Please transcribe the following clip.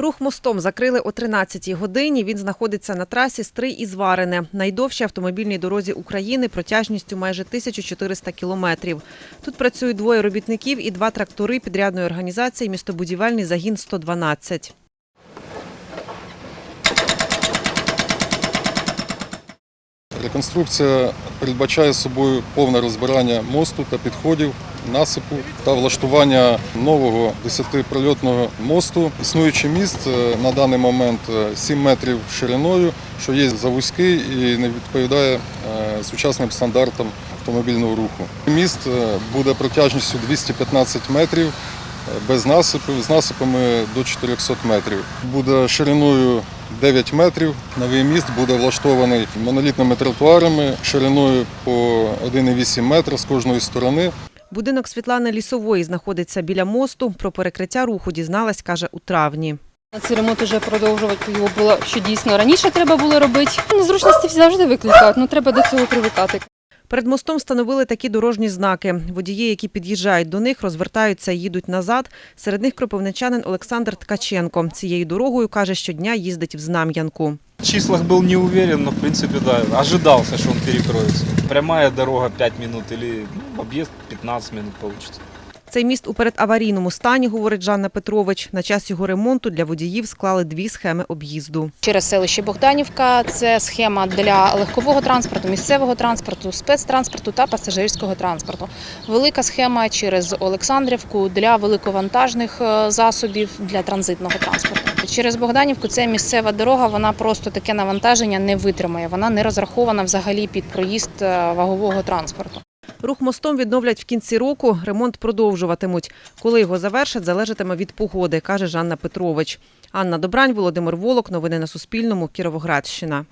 Рух мостом закрили о 13-й годині. Він знаходиться на трасі Стрий і Зварине, найдовшій автомобільній дорозі України протяжністю майже 1400 кілометрів. Тут працюють двоє робітників і два трактори підрядної організації містобудівельний загін 112. Реконструкція передбачає собою повне розбирання мосту та підходів, насипу та влаштування нового 10-прольотного мосту. Існуючий міст е, на даний момент е, 7 метрів шириною, що є завузький і не відповідає е, сучасним стандартам автомобільного руху. Міст е, буде протяжністю 215 метрів. е, Без насипів, з насипами до 400 метрів. Буде шириною 9 метрів. Новий міст буде влаштований монолітними тротуарами шириною по 1,8 метра з кожної сторони. Будинок Світлани Лісової знаходиться біля мосту. Про перекриття руху дізналась, каже, у травні. Цей ремонт вже продовжувати його було, що дійсно раніше треба було робити. Незручності завжди викликають, але треба до цього привикати. Перед мостом встановили такі дорожні знаки. Водії, які під'їжджають до них, розвертаються і їдуть назад. Серед них кропивничанин Олександр Ткаченко. Цією дорогою, каже, щодня їздить в Знам'янку. В числах був не уверен, але в принципі да, ожидался, що він перекроється. Прямая дорога 5 хвилин, або ну, объезд 15 хвилин получится. Цей міст у передаварійному стані, говорить Жанна Петрович. На час його ремонту для водіїв склали дві схеми об'їзду. Через селище Богданівка це схема для легкового транспорту, місцевого транспорту, спецтранспорту та пасажирського транспорту. Велика схема через Олександрівку для великовантажних е, засобів для транзитного транспорту. Через Богданівку це місцева дорога. Вона просто таке навантаження не витримає. Вона не розрахована взагалі під проїзд е, вагового транспорту. Рух мостом відновлять в кінці року. Ремонт продовжуватимуть. Коли його завершать, залежатиме від погоди, каже Жанна Петрович. Анна Добрань, Володимир Волок. Новини на Суспільному. Кіровоградщина.